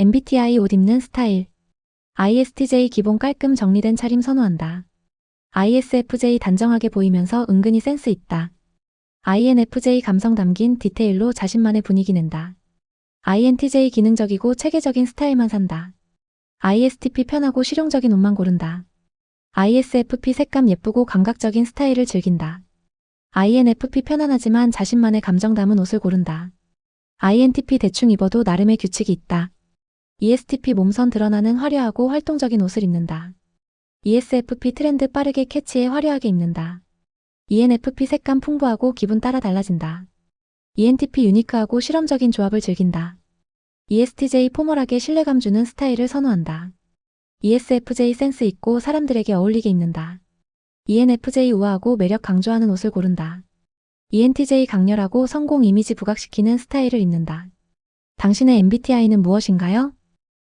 MBTI 옷 입는 스타일. ISTJ 기본 깔끔 정리된 차림 선호한다. ISFJ 단정하게 보이면서 은근히 센스 있다. INFJ 감성 담긴 디테일로 자신만의 분위기 낸다. INTJ 기능적이고 체계적인 스타일만 산다. ISTP 편하고 실용적인 옷만 고른다. ISFP 색감 예쁘고 감각적인 스타일을 즐긴다. INFP 편안하지만 자신만의 감정 담은 옷을 고른다. INTP 대충 입어도 나름의 규칙이 있다. ESTP 몸선 드러나는 화려하고 활동적인 옷을 입는다. ESFP 트렌드 빠르게 캐치해 화려하게 입는다. ENFP 색감 풍부하고 기분 따라 달라진다. ENTP 유니크하고 실험적인 조합을 즐긴다. ESTJ 포멀하게 신뢰감 주는 스타일을 선호한다. ESFJ 센스 있고 사람들에게 어울리게 입는다. ENFJ 우아하고 매력 강조하는 옷을 고른다. ENTJ 강렬하고 성공 이미지 부각시키는 스타일을 입는다. 당신의 MBTI는 무엇인가요?